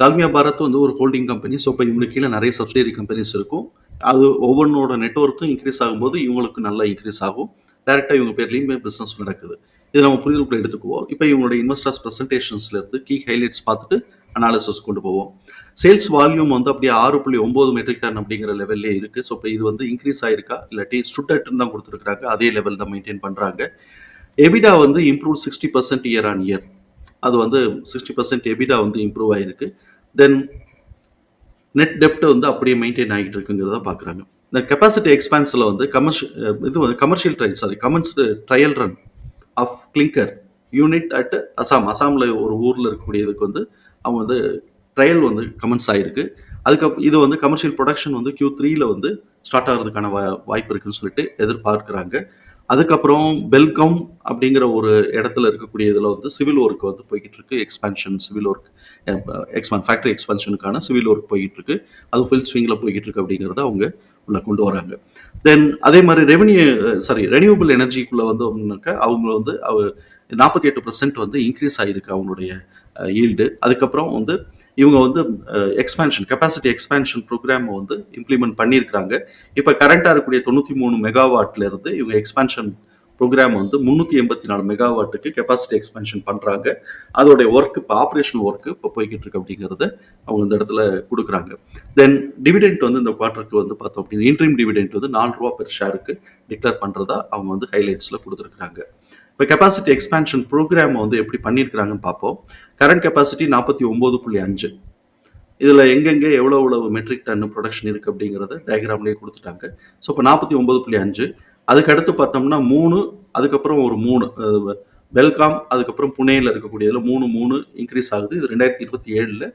டால்மியா பாரத் வந்து ஒரு holding company so இப்போ இவங்களுக்கு கீழே நிறைய சப்சிடரி கம்பெனிஸ் இருக்கும். அது ஒவ்வொன்றோட நெட்ஒர்க்கும் இன்க்ரீஸ் ஆகும்போது இவங்களுக்கு நல்லா இன்க்ரீஸ் ஆகும். டேரெக்டாக இவங்க பேர்லேயுமே பிஸ்னஸ் நடக்குது. இது நம்ம புரிதலுக்குள்ள எடுத்துக்குவோம். இப்போ இவங்களுடைய இன்வெஸ்டர்ஸ் ப்ரெசன்டேஷன்ஸ்லேருந்து கீ ஹைலைட்ஸ் பார்த்துட்டு அனாலிசிஸ் கொண்டு போவோம். சேல்ஸ் வால்யூம் வந்து அப்படியே ஆறு புள்ளி ஒம்பது மெட்ரிக் டன் அப்படிங்கிற லெவல்லே இருக்கு. ஸோ இப்போ இது வந்து இன்க்ரீஸ் ஆயிருக்கா? இல்லாட்டி ஸ்டுட்டட்னு தான் கொடுத்துருக்காங்க அதே லெவல் தான் மெயின்டைன் பண்ணுறாங்க எபிடா வந்து improve sixty percent year on year அது வந்து சிக்ஸ்டி பர்சன்ட் எபிடா வந்து இம்ப்ரூவ் ஆகிருக்கு தென் நெட் டெப்ட்டை வந்து அப்படியே மெயின்டைன் ஆகிட்டு இருக்குங்கிறத பார்க்குறாங்க இந்த கெப்பாசிட்டி எக்ஸ்பான்ஸில் வந்து கமர்ஷியல் இது வந்து commercial trial sorry commenced trial run of clinker unit at Assam அசாமில் ஒரு ஊரில் இருக்கக்கூடியதுக்கு வந்து அவங்க வந்து ட்ரையல் வந்து கமெண்ட்ஸ் ஆகிருக்கு அதுக்கப் இது வந்து கமர்ஷியல் ப்ரொடக்ஷன் வந்து கியூ த்ரீயில் வந்து ஸ்டார்ட் ஆகிறதுக்கான வா வாய்ப்பு இருக்குன்னு சொல்லிட்டு எதிர்பார்க்குறாங்க. அதுக்கப்புறம் பெல்காம் அப்படிங்கிற ஒரு இடத்துல இருக்கக்கூடிய இதில் வந்து சிவில் ஒர்க் வந்து போய்கிட்டு இருக்கு expansion civil work expan factory எக்ஸ்பென்ஷனுக்கான civil work போய்கிட்டு இருக்கு அது ஃபுல் ஸ்விங்கில் போய்கிட்டு இருக்கு அப்படிங்கிறத அவங்க உள்ள கொண்டு வராங்க. தென் அதே மாதிரி ரெவன்யூ சாரி ரெனியூபிள் எனர்ஜிக்குள்ளே வந்து அவங்க வந்து நாற்பத்தி எட்டு பர்சன்ட் வந்து இன்க்ரீஸ் ஆகிருக்கு அவங்களுடைய ஈல்டு. அதுக்கப்புறம் வந்து இவங்க வந்து எக்ஸ்பேன்ஷன் கெப்பாசிட்டி எக்ஸ்பேன்ஷன் ப்ரோக்ராம் வந்து இம்ப்ளிமெண்ட் பண்ணியிருக்கிறாங்க. இப்போ கரண்ட்டாக இருக்கக்கூடிய தொண்ணூற்றி மூணு மெகாவாட்லேருந்து இவங்க எக்ஸ்பேன்ஷன் ப்ரோக்ராம் வந்து முந்நூற்றி எண்பத்தி நாலு மெகாவாட்டுக்கு கெப்பாசிட்டி எக்ஸ்பென்ஷன் பண்ணுறாங்க அதோடைய ஒர்க் இப்போ ஆப்ரேஷனல் ஒர்க்கு இப்போ போய்கிட்டு இருக்கு அப்படிங்கிறத அவங்க இந்த இடத்துல கொடுக்குறாங்க. தென் டிவிடெண்ட் வந்து இந்த குவார்ட்டருக்கு வந்து பார்த்தோம் அப்படின்னா இன்ட்ரீம் டிவிடெண்ட் வந்து நாலு ரூபா பெர் ஷேருக்கு டிக்ளேர் பண்ணுறதா அவங்க வந்து ஹைலைட்ஸில் கொடுத்துருக்குறாங்க. இப்போ கெப்பாசிட்டி எக்ஸ்பேன்ஷன் ப்ரோக்ராம் வந்து எப்படி பண்ணியிருக்கிறாங்கன்னு பார்ப்போம். கரண்ட் கெப்பாசிட்டி நாற்பத்தி ஒம்பது புள்ளி அஞ்சு. இதில் எங்கெங்கே எவ்வளோ எவ்வளவு மெட்ரிக் டன் ப்ரொடக்ஷன் இருக்குது அப்படிங்கிறத டயக்ராம்லேயே கொடுத்துட்டாங்க. ஸோ இப்போ நாற்பத்தி ஒம்பது புள்ளி அஞ்சு. அதுக்கு அடுத்து பார்த்தோம்னா மூணு அதுக்கப்புறம் ஒரு மூணு. பெல்காம் அதுக்கப்புறம் புனேயில் இருக்கக்கூடியதில் மூணு மூணு இன்க்ரீஸ் ஆகுது. இது ரெண்டாயிரத்தி இருபத்தி ஏழில்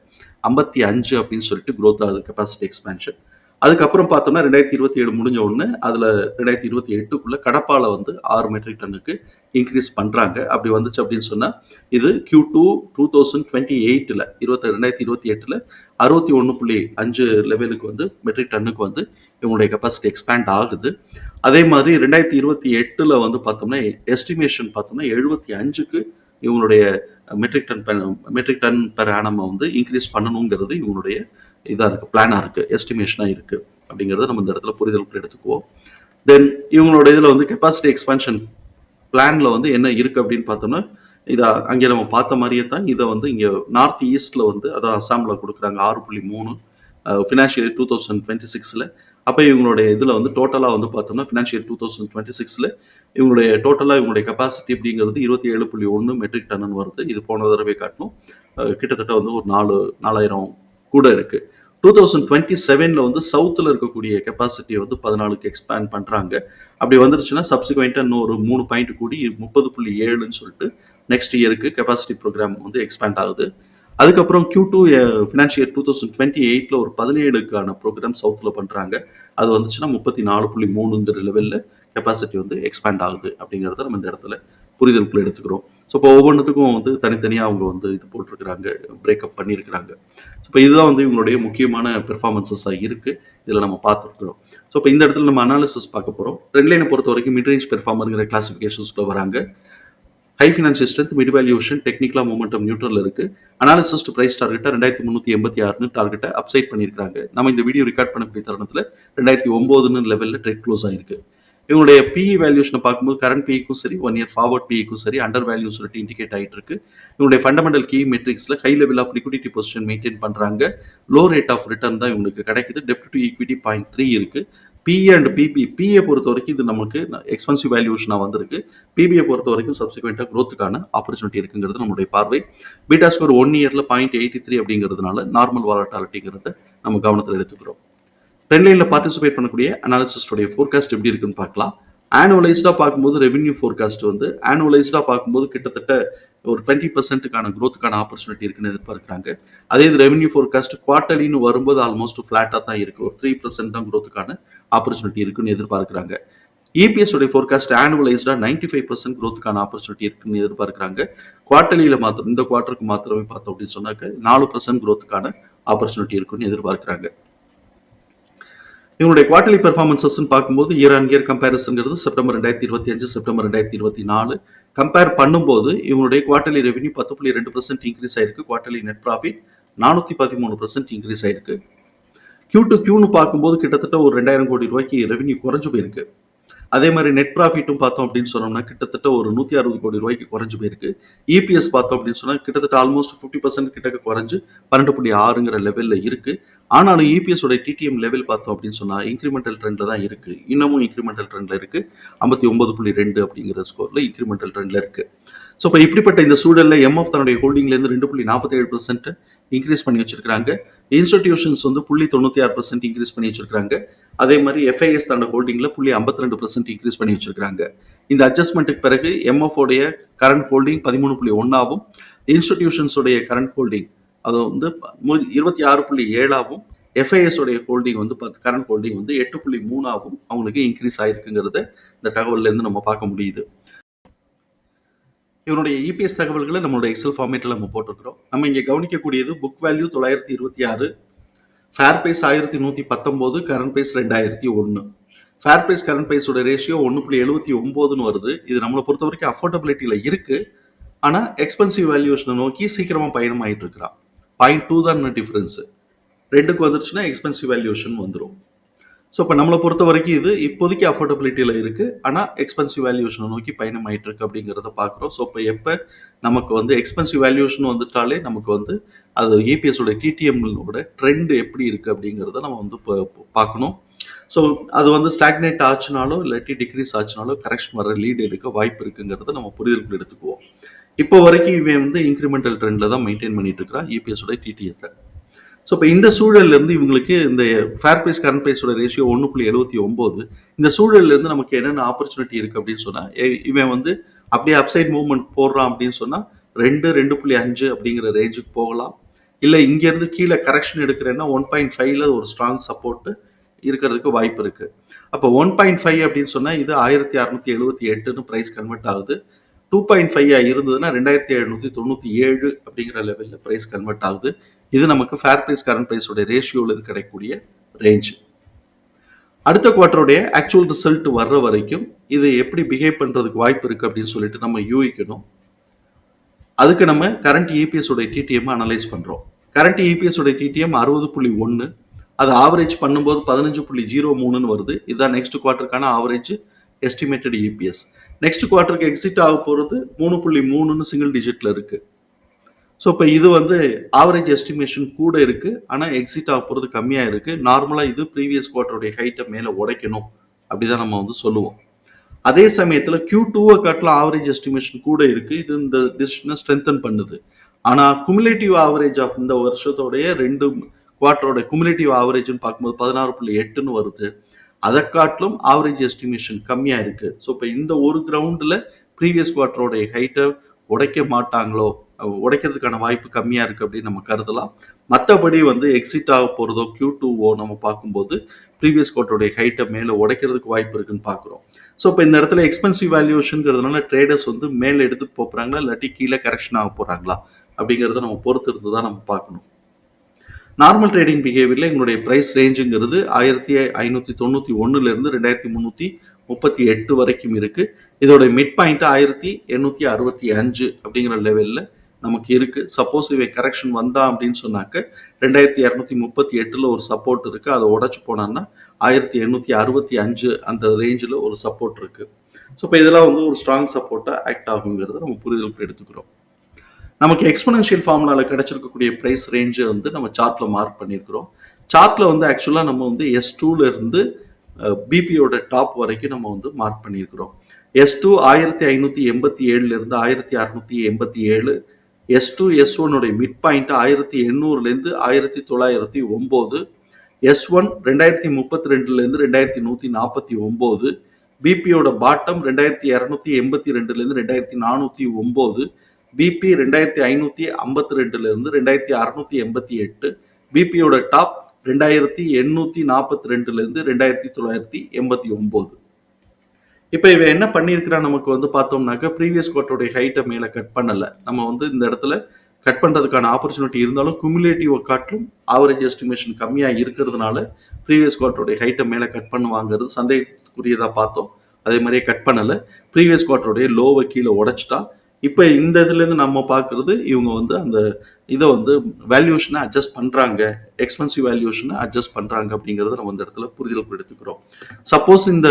ஐம்பத்தி அஞ்சு அப்படின்னு சொல்லிட்டு க்ரோத் ஆகுது கெப்பாசிட்டி எக்ஸ்பேன்ஷன் அதுக்கப்புறம் பார்த்தோம்னா ரெண்டாயிரத்தி இருபத்தி ஏழு முடிஞ்ச உடனே அதில் ரெண்டாயிரத்தி இருபத்தி எட்டுக்குள்ளே கடப்பாவில் வந்து ஆறு மெட்ரிக் டன்னுக்கு இன்க்ரீஸ் பண்ணுறாங்க அப்படி வந்துச்சு அப்படின்னு சொன்னால் இது Q two two thousand twenty எயிட்டில் இருபத்தி ரெண்டாயிரத்தி இருபத்தி எட்டில் அறுபத்தி ஒன்று புள்ளி அஞ்சு லெவலுக்கு வந்து மெட்ரிக் டன்னுக்கு வந்து இவங்களுடைய கெப்பாசிட்டி எக்ஸ்பேண்ட் ஆகுது. அதே மாதிரி ரெண்டாயிரத்தி இருபத்தி எட்டில் வந்து பார்த்தோம்னா எஸ்டிமேஷன் பார்த்தோம்னா எழுபத்தி அஞ்சுக்கு இவங்களுடைய metric ton metric ton per ஆனமாக வந்து இன்க்ரீஸ் பண்ணணுங்கிறது இவங்களுடைய இதாக இருக்குது பிளானாக இருக்குது எஸ்டிமேஷனாக இருக்குது அப்படிங்கிறத நம்ம இந்த இடத்துல புரிதலுக்கு எடுத்துக்குவோம். தென் இவங்களோட இதில் வந்து கெப்பாசிட்டி எக்ஸ்பென்ஷன் பிளானில் வந்து என்ன இருக்குது அப்படின்னு பார்த்தோம்னா இதை அங்கே நம்ம பார்த்த மாதிரியே தான் இதை வந்து இங்கே நார்த் ஈஸ்டில் வந்து அதான் அசாமில் கொடுக்குறாங்க. ஆறு புள்ளி மூணு ஃபினான்ஷியல் டூ தௌசண்ட் டுவெண்ட்டி சிக்ஸில் அப்போ இவங்களுடைய இதில் வந்து டோட்டலாக வந்து பார்த்தோம்னா ஃபினான்ஷியல் டூ தௌசண்ட் டுவெண்ட்டி சிக்ஸில் இவங்களுடைய டோட்டலாக இவங்களுடைய கெப்பாசிட்டி அப்படிங்கிறது இருபத்தி ஏழு புள்ளி ஒன்று மெட்ரிக் டன்னு வருது. இது போன தடவை காட்டணும் கிட்டத்தட்ட வந்து ஒரு நாலு நாலாயிரம் கூட இருக்குது டூ தௌசண்ட் டுவெண்ட்டி செவனில் வந்து சவுத்தில் இருக்கக்கூடிய கெப்பாசிட்டியை வந்து பதினாலுக்கு எக்ஸ்பேண்ட் பண்ணுறாங்க அப்படி வந்துருச்சுன்னா சப்சிக்வெண்ட்டாக இன்னொரு மூணு பாயிண்ட் கூடி முப்பது புள்ளி ஏழுன்னு சொல்லிட்டு நெக்ஸ்ட் இயருக்கு கெப்பாசிட்டி ப்ரோக்ராம் வந்து எக்ஸ்பேண்ட் ஆகுது. அதுக்கப்புறம் Q two financial two thousand twenty எயிட்டில் ஒரு பதினேழுக்கான ப்ரோக்ராம் சவுத்தில் பண்ணுறாங்க அது வந்துச்சுன்னா முப்பத்தி நாலு புள்ளி மூணுங்கிற லெவலில் கெப்பாசிட்டி வந்து எக்ஸ்பேண்ட் ஆகுது அப்படிங்கிறத நம்ம இந்த இடத்துல புரிதலுக்குள்ள எடுத்துக்கிறோம். ஸோ இப்போ ஒவ்வொன்றுத்துக்கும் வந்து தனித்தனியாக அவங்க வந்து இது போட்டிருக்கிறாங்க பிரேக்கப் பண்ணியிருக்கிறாங்க. ஸோ இப்போ இதுதான் வந்து இவங்களுடைய முக்கியமான பெர்ஃபார்மன்சஸாக இருக்குது இதில் நம்ம பார்த்துருக்குறோம். ஸோ இப்போ இந்த இடத்துல நம்ம அனாலிசிஸ் பார்க்க போகிறோம் லைனை பொறுத்த வரைக்கும் மிட்ரேஞ்ச் பெர்ஃபார்மருங்கிற கிளாசிஃபிகேஷன்ஸ்க்குள்ள வராங்க. High financial strength mid valuation டெக்னிக்கலாக மூமெண்டம் நியூட்ரல் இருக்கு. அனாலிசிஸ்ட் ப்ரைஸ் டார்கெட்டை ரெண்டாயிரத்தி முந்நூற்றி எண்பத்தி ஆறுனு டார்கெட்டை அப்சைட் பண்ணியிருக்காங்க நம்ம இந்த வீடியோ ரெக்கார்ட் பண்ணக்கூடிய தருணத்தில் ரெண்டாயிரத்தி ஒம்போதுன்னு லெவலில் ட்ரெட் க்ளோஸ் ஆயிருக்கு. இவங்களுடைய பிஇ வேல்யூஷனை பார்க்கும்போது கரண்ட் பிஇக்கும் சரி ஒன் இயர் ஃபார்வர்ட் பிஇக்கும் சரி அண்டர் வேல்யூ சொல்லிட்டு இண்டிகேட் ஆகிட்டு இருக்கு. இவங்களுடைய fundamental key மெட்ரிக்ஸில் high level of liquidity position maintain பண்ணுறாங்க லோ ரேட் ஆஃப் ரிட்டர்ன் தான் இவங்களுக்கு கிடைக்குது. டெப்ட் டு ஈக்விட்டி பாயிண்ட் த்ரீ இருக்கு. பிஏ அண்ட் பிபி பிஏ பொறுத்த வரைக்கும் இது நமக்கு எக்ஸ்பென்சிவ் வேல்யூஷனாக வந்திருக்கு. பிபிஏ பொறுத்த வரைக்கும் சப்சிக்வெண்ட்டாக க்ரோத்துக்கான ஆப்பர்ச்சுனிட்டி இருக்குங்கிறது நம்மளுடைய பார்வை. பீட்டா ஸ்கோர் ஒன் இயரில் பாயிண்ட் எயிட்டி த்ரீ அப்படிங்கிறதுனால நார்மல் வாலட்டாலிட்டிங்கிறத நம்ம கவனத்தில் எடுத்துக்கிறோம். ட்ரெண்ட் பார்ட்டிசிபேட் பண்ணக்கூடிய அனாலிசிஸ்டோடைய ஃபோர்காஸ்ட் எப்படி இருக்குன்னு பார்க்கலாம். ஆனுவலைஸ்டாக பார்க்கும்போது ரெவென்யூ ஃபோர்காஸ்ட் வந்து ஆனுவலைஸ்டாக பார்க்கும்போது கிட்டத்தட்ட ஒரு டுவெண்ட்டி பர்சன்ட்டுக்கான க்ரோத்துக்கான ஆப்பர்ச்சுனிட்டி இருக்குன்னு எதிர்பார்க்குறாங்க. அதே இது ரெவென்யூ ஃபோர்காஸ்ட் குவார்ட்டர்லின்னு வரும்போது ஆல்மோஸ்ட் ஃப்ளாட்டாக தான் இருக்குது ஒரு த்ரீ பர்சன்ட் தான் க்ரோத்துக்கான ஆப்பர்ச்சுனிட்டி இருக்குன்னு எதிர்பார்க்குறாங்க. இபிஎஸ் உடைய ஃபோர்காஸ்ட் ஆனுவலைஸ்டாக நைன்டி ஃபைவ் பர்சன்ட் க்ரோத்துக்கான ஆப்பர்ச்சுனிட்டி இருக்குன்னு எதிர்பார்க்குறாங்க. குவார்டர்லியில் மாத்திரம் இந்த குவார்ட்டருக்கு மாத்திரமே பார்த்தோம் அப்படின்னு சொன்னாக்க நாலு பர்சன்ட் க்ரோத்துக்கான ஆப்பர்ச்சுனிட்டி இருக்குன்னு எதிர்பார்க்குறாங்க. இவங்களுடைய குவார்டர்லி பெர்ஃபார்மன்சஸ் பார்க்கும்போது இயர் ஆன் இயர் கம்பேரிசன்ங்கிறது செப்டம்பர் ரெண்டாயிரத்தி இருபத்தி அஞ்சு செப்டம்பர் ரெண்டாயிரத்தி இருபத்தி நாலு. கம்பேர் பண்ணும்போது இவங்களுடைய குவார்டர்லி ரெவன்யூ பத்து புள்ளி ரெண்டு பர்சன்ட் இன்க்ரீஸ் ஆயிருக்கு. குவார்டர்லி நெட் ப்ராஃபிட் நானூற்றி பதிமூணு பர்சன்ட் இன்க்ரீஸ் ஆயிருக்கு. கியூ டு கியூன்னு பார்க்கும்போது கிட்டத்தட்ட ஒரு ரெண்டாயிரம் கோடி ரூபாய்க்கு ரெவன்யூ குறைஞ்சு போயிருக்கு. அதே மாதிரி நெட் ப்ராஃபிட்டும் பார்த்தோம் அப்படின்னு சொன்னோம்னா கிட்டத்தட்ட ஒரு நூற்றி அறுபது கோடி ரூபாய்க்கு குறைஞ்சு போயிருக்கு. இபிஎஸ் பார்த்தோம் அப்படின்னு சொன்னால் கிட்டத்தட்ட ஆல்மோஸ்ட் ஃபிஃப்டி பர்சன்ட் கிட்டக்க குறைஞ்சு பன்னெண்டு புள்ளி ஆறுங்கிற லெவலில் இருக்குது ஆனாலும் இபிஎஸ் உடைய டிடிஎம் லெவல் பார்த்தோம் அப்படின்னு சொன்னால் இன்க்ரிமெண்டல் ட்ரெண்டில் தான் இருக்குது இன்னமும் இன்க்ரிமெண்டல் ட்ரெண்டில் இருக்குது ஐம்பத்தி ஒன்பது புள்ளி ரெண்டு அப்படிங்கிற ஸ்கோரில் இன்க்ரிமெண்டல் ட்ரெண்டில் இருக்குது ஸோ இப்போ இப்படிப்பட்ட இந்த சூழலில் எம்எஃப் தன்னுடைய ஹோல்டிங்லேருந்து ரெண்டு புள்ளி நாற்பத்தேழு பர்சன்ட் இன்க்ரீஸ் பண்ணி வச்சிருக்காங்க இன்ஸ்டிடியூஷன்ஸ் வந்து புள்ளி தொண்ணூற்றி ஆறு பர்சன்ட் இன்க்ரீஸ் பண்ணி வச்சிருக்காங்க அதே மாதிரி எஃப்ஐஎஸ் தன்னோட ஹோல்டிங்கில் புள்ளி ஐம்பத்தி ரெண்டு பர்சன்ட் இன்க்ரீஸ் பண்ணி வச்சிருக்காங்க இந்த அட்ஜஸ்ட்மெண்ட்டுக்கு பிறகு எம்எஃப் உடைய கரண்ட் ஹோல்டிங் பதிமூணு புள்ளி ஒன்றாவும் இன்ஸ்டிடியூஷன்ஸுடைய கரண்ட் ஹோல்டிங் அது வந்து மு- இருபத்தி ஆறு புள்ளி ஏழாவும் எஃப்ஐஎஸ் உடைய ஹோல்டிங் வந்து பத்து கரண்ட் ஹோல்டிங் வந்து எட்டு புள்ளி மூணாவும் அவங்களுக்கு இன்க்ரீஸ் ஆயிருக்குங்கிறத இந்த தகவல்லேருந்து நம்ம பார்க்க முடியுது. இவனுடைய இபிஎஸ் தகவல்களை நம்மளோட எக்ஸல் ஃபார்மேட்டில் நம்ம போட்டிருக்கிறோம். நம்ம இங்கே கவனிக்கக்கூடியது புக் வேல்யூ தொள்ளாயிரத்தி இருபத்தி ஆறு ஃபேர் பிரைஸ் ஆயிரத்தி நூற்றி பத்தொம்போது கரண்ட் பிரைஸ் ரெண்டாயிரத்தி ஒன்று. ஃபேர் பிரைஸ் கரண்ட் பிரைஸோட ரேஷியோ ஒன்று புள்ளி எழுபத்தி ஒம்போதுன்னு வருது. இது நம்மளை பொறுத்த வரைக்கும் அஃபோர்டபிலிட்டியில் இருக்குது ஆனால் எக்ஸ்பென்சிவ் வேல்யூஷனை நோக்கி சீக்கிரமாக பயணமாயிட்டு இருக்கிறான். பாயிண்ட் டூ தான் டிஃப்ரென்ஸு ரெண்டுக்கு வந்துருச்சுன்னா எக்ஸ்பென்சிவ் வேல்யூஷன் வந்துடும் ஸோ இப்போ நம்மளை பொறுத்த வரைக்கும் இது இப்போதைக்கு அஃபோர்டபிலிட்டியில் இருக்குது ஆனால் எக்ஸ்பென்சிவ் வேல்யூஷனை நோக்கி பயணம் ஆயிட்டு இருக்கு அப்படிங்கிறத பார்க்குறோம் ஸோ இப்போ எப்போ நமக்கு வந்து எக்ஸ்பென்சிவ் வேல்யூஷன் வந்துட்டாலே நமக்கு வந்து அது ஏபிஎஸோட டிடிஎம்னோட ட்ரெண்ட் எப்படி இருக்குது அப்படிங்கிறத நம்ம வந்து பார்க்கணும் ஸோ அது வந்து ஸ்டாக்னேட் ஆச்சுனாலோ இல்லாட்டி டிக்ரீஸ் ஆச்சுனாலோ கரெக்ஷன் வர லீட் எடுக்க வாய்ப்பு இருக்குங்கிறத நம்ம புரிதலுக்கு எடுத்துக்குவோம். இப்போ வரைக்கும் இவன் வந்து இன்க்ரிமெண்டல் ட்ரெண்டில் தான் மெயின்டைன் பண்ணிட்டு இருக்கிறான் இபிஎஸோட டிடிஎத்தை ஸோ இப்போ இந்த சூழல்ல இருந்து இவங்களுக்கு இந்த ஃபேர் ப்ரைஸ் கரண்ட் ப்ரைஸோட ரேஷியோ ஒன்று புள்ளி எழுபத்தி ஒம்பது. இந்த சூழல்ல இருந்து நமக்கு என்னென்ன ஆப்பர்ச்சுனிட்டி இருக்குது அப்படின்னு சொன்னால் இவன் வந்து அப்படியே அப்சைட் மூவ்மெண்ட் போடுறான் அப்படின்னு சொன்னால் ரெண்டு ரெண்டு புள்ளி அஞ்சு அப்படிங்கிற ரேஞ்சுக்கு போகலாம். இல்லை இங்கேருந்து கீழே கரெக்ஷன் எடுக்கிறேன்னா ஒன் பாயிண்ட் ஃபைவ்ல ஒரு ஸ்ட்ராங் சப்போர்ட்டு இருக்கிறதுக்கு வாய்ப்பு இருக்குது அப்போ ஒன் பாயிண்ட் ஃபைவ் அப்படின்னு சொன்னால் இது ஆயிரத்தி அறுநூத்தி எழுபத்தி எட்டுன்னு ப்ரைஸ் கன்வெர்ட் ஆகுது. டூ பாயிண்ட் ஃபைவ் இருந்ததுன்னா ரெண்டாயிரத்தி எழுநூத்தி தொண்ணூற்றி ஏழு அப்படிங்கிற லெவலில் ப்ரைஸ் கன்வெர்ட் ஆகுது. இது நமக்கு ஃபேர் ப்ரைஸ் கரண்ட் ப்ரைஸோட ரேஷியோவில் கிடைக்கக்கூடிய ரேஞ்ச் அடுத்த குவார்ட்டருடைய ஆக்சுவல் ரிசல்ட் வர்ற வரைக்கும் இது எப்படி பிஹேவ் பண்ணுறதுக்கு வாய்ப்பு இருக்குது அப்படின்னு சொல்லிட்டு நம்ம யூகிக்கணும். அதுக்கு நம்ம கரண்ட் இபிஎஸோடைய டிடிஎம் அனலைஸ் பண்ணுறோம் கரண்ட் இபிஎஸோடைய டிடிஎம் அறுபது புள்ளி ஒன்று அது ஆவரேஜ் பண்ணும்போது பதினஞ்சு புள்ளி ஜீரோ மூணுன்னு வருது. இதுதான் நெக்ஸ்ட் குவார்ட்டருக்கான ஆவரேஜ் எஸ்டிமேட்டட் இபிஎஸ் நெக்ஸ்ட் குவார்ட்டருக்கு எக்ஸிட் ஆக போகிறது மூணு புள்ளி மூணுன்னு சிங்கிள் டிஜிட்டில் இருக்குது ஸோ இப்போ இது வந்து ஆவரேஜ் எஸ்டிமேஷன் கூட இருக்குது ஆனால் எக்ஸிட் ஆக போகிறது கம்மியாக இருக்குது நார்மலாக இது ப்ரீவியஸ் குவார்ட்டருடைய ஹைட்டை மேலே உடைக்கணும். அப்படி தான் நம்ம வந்து சொல்லுவோம். அதே சமயத்தில் கியூ டூவை காட்டில் ஆவரேஜ் எஸ்டிமேஷன் கூட இருக்குது இது இந்த டிசிஷனை ஸ்ட்ரென்தன் பண்ணுது. ஆனால் குமுலேட்டிவ் ஆவரேஜ் ஆஃப் இந்த வருஷத்தோடைய ரெண்டு குவார்ட்டரோட குமுலேட்டிவ் ஆவரேஜ்னு பார்க்கும்போது பதினாறு புள்ளி எட்டுன்னு வருது. அதை காட்டிலும் ஆவரேஜ் எஸ்டிமேஷன் கம்மியாக இருக்குது ஸோ இப்போ இந்த ஒரு கிரவுண்டில் ப்ரீவியஸ் குவார்ட்டரோடைய ஹைட்டை உடைக்க மாட்டாங்களோ? உடைக்கிறதுக்கான வாய்ப்பு கம்மியாக இருக்குது அப்படின்னு நம்ம கருதலாம். மற்றபடி வந்து எக்ஸிட் ஆக போகிறதோ கியூ டூவோ நம்ம பார்க்கும்போது ப்ரீவியஸ் குவார்ட்டருடைய ஹைட்டை மேலே உடைக்கிறதுக்கு வாய்ப்பு இருக்குன்னு பார்க்குறோம். ஸோ இப்போ இந்த இடத்துல எக்ஸ்பென்சிவ் வேல்யூஷனுங்கிறதுனால ட்ரேடர்ஸ் வந்து மேலே எடுத்துகிட்டு போகிறாங்களா இல்லாட்டி கீழே கரெக்ஷன் ஆக போகிறாங்களா அப்படிங்கிறத நம்ம பொறுத்து இருந்து தான் நம்ம பார்க்கணும். நார்மல் ட்ரேடிங் பிஹேவியரில் எங்களுடைய ப்ரைஸ் ரேஞ்சுங்கிறது ஆயிரத்தி ஐநூற்றி தொண்ணூற்றி ஒன்றுலேருந்து ரெண்டாயிரத்தி முந்நூற்றி முப்பத்தி எட்டு வரைக்கும் இருக்குது இதோட மிட் பாயிண்ட் ஆயிரத்தி எண்ணூற்றி அறுபத்தி அஞ்சு அப்படிங்கிற லெவலில் நமக்கு இருக்குது சப்போஸ் இவை கரெக்ஷன் வந்தா அப்படின்னு சொன்னாக்க ரெண்டாயிரத்தி இரநூத்தி முப்பத்தி எட்டில் ஒரு சப்போர்ட் இருக்குது அதை உடச்சி போனான்னா ஆயிரத்தி எண்ணூற்றி அறுபத்தி அஞ்சு அந்த ரேஞ்சில் ஒரு சப்போர்ட் இருக்குது ஸோ இப்போ இதெல்லாம் வந்து ஒரு ஸ்ட்ராங் சப்போர்ட்டாக ஆக்ட் ஆகுங்கிறத நம்ம புரிதலுக்கு எடுத்துக்கிறோம். நமக்கு எக்ஸ்பனன்ஷியல் ஃபார்முலாவில் கிடைச்சிருக்கக்கூடிய ப்ரைஸ் ரேஞ்சை வந்து நம்ம சார்ட்டில் மார்க் பண்ணியிருக்கிறோம் சார்ட்டில் வந்து ஆக்சுவலாக நம்ம வந்து எஸ் டூலேருந்து பிபியோட டாப் வரைக்கும் நம்ம வந்து மார்க் பண்ணியிருக்கிறோம் எஸ் டூ ஆயிரத்தி ஐநூற்றி எண்பத்தி ஏழுலேருந்து ஆயிரத்தி அறுநூத்தி எண்பத்தி ஏழு எஸ் டூ எஸ் ஒன்னுடைய மிட் பாயிண்ட் ஆயிரத்தி எண்ணூறுலேருந்து ஆயிரத்தி தொள்ளாயிரத்தி ஒம்பது எஸ் ஒன் ரெண்டாயிரத்தி முப்பத்தி ரெண்டுலேருந்து ரெண்டாயிரத்தி நூற்றி நாற்பத்தி ஒம்பது பிபியோட பாட்டம் ரெண்டாயிரத்தி இரநூத்தி எண்பத்தி ரெண்டுலேருந்து ரெண்டாயிரத்தி நானூற்றி ஒம்பது பிபி ரெண்டாயிரத்தி ஐநூற்றி ஐம்பத்தி ரெண்டுலேருந்து ரெண்டாயிரத்தி அறநூற்றி எண்பத்தி எட்டு பிபியோட டாப் ரெண்டாயிரத்தி எண்ணூற்றி நாற்பத்தி ரெண்டுலேருந்து ரெண்டாயிரத்தி தொள்ளாயிரத்தி எண்பத்தி ஒம்பது. இப்போ இவன் என்ன பண்ணியிருக்கிறான் நமக்கு வந்து பார்த்தோம்னாக்க ப்ரீவியஸ் கோட்டோடைய ஹைட்டை மேலே கட் பண்ணலை. நம்ம வந்து இந்த இடத்துல கட் பண்ணுறதுக்கான ஆப்பர்ச்சுனிட்டி இருந்தாலும் குமுலேட்டிவ் காட்டிலும் ஆவரேஜ் எஸ்டிமேஷன் கம்மியாக இருக்கிறதுனால ப்ரீவியஸ் குவார்ட்டருடைய ஹைட்டை மேலே கட் பண்ணுவாங்கிறது சந்தேகத்துக்குரியதாக பார்த்தோம். அதே மாதிரியே கட் பண்ணலை. ப்ரீவியஸ் குவார்ட்டருடைய லோவை கீழே உடச்சிட்டா இப்போ இந்த இதுலேருந்து நம்ம பார்க்குறது இவங்க வந்து அந்த இதை வந்து வேல்யூஷனை அட்ஜஸ்ட் பண்ணுறாங்க எக்ஸ்பென்சிவ் வேல்யூஷனை அட்ஜஸ்ட் பண்ணுறாங்க அப்படிங்கிறத நம்ம இந்த இடத்துல புரிதல் எடுத்துக்கிறோம். சப்போஸ் இந்த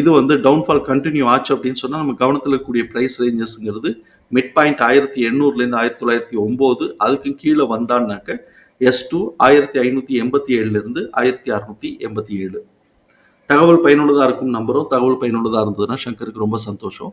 இது வந்து டவுன்ஃபால் கண்டினியூ ஆச்சு அப்படின்னு சொன்னால் நம்ம கவனத்தில் இருக்கக்கூடிய ப்ரைஸ் ரேஞ்சஸ்ங்கிறது மிட் பாயிண்ட் ஆயிரத்தி எண்ணூறுலேருந்து ஆயிரத்தி தொள்ளாயிரத்தி ஒம்பது அதுக்கு கீழே வந்தான்னாக்க எஸ் டூ ஆயிரத்தி ஐநூற்றி எண்பத்தி ஏழுலேருந்து ஆயிரத்தி அறநூற்றி எண்பத்தி ஏழு. தகவல் பயனுள்ளதாக இருக்கும் நம்பரும் தகவல் பயனுள்ளதாக இருந்ததுன்னா சங்கருக்கு ரொம்ப சந்தோஷம்.